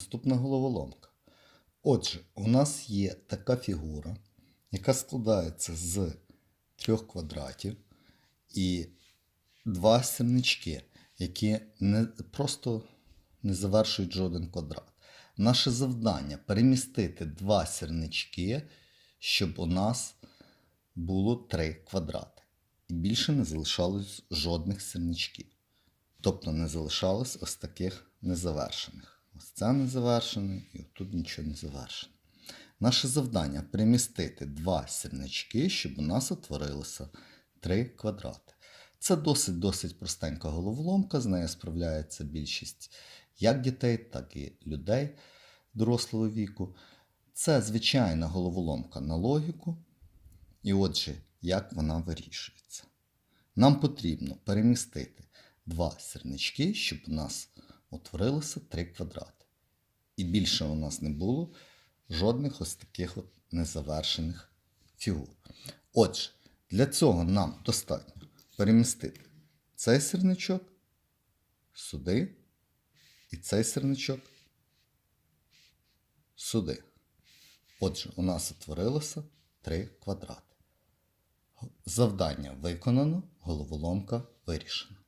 Наступна головоломка. Отже, у нас є така фігура, яка складається з трьох квадратів і два сірнички, які не, просто не завершують жоден квадрат. Наше завдання перемістити два сірнички, щоб у нас було три квадрати. І більше не залишалось жодних сірничків. Тобто не залишалось ось таких незавершених. Ось це і тут нічого не завершено. Наше завдання перемістити два сірнички, щоб у нас утворилося три квадрати. Це досить-досить простенька головоломка, з нею справляється більшість як дітей, так і людей дорослого віку. Це звичайна головоломка на логіку. І отже, як вона вирішується? Нам потрібно перемістити два сірнички, щоб у нас утворилося три квадрати. І більше у нас не було жодних ось таких от незавершених фігур. Отже, для цього нам достатньо перемістити цей сірничок сюди і цей сірничок сюди. Отже, у нас утворилося три квадрати. Завдання виконано, головоломка вирішена.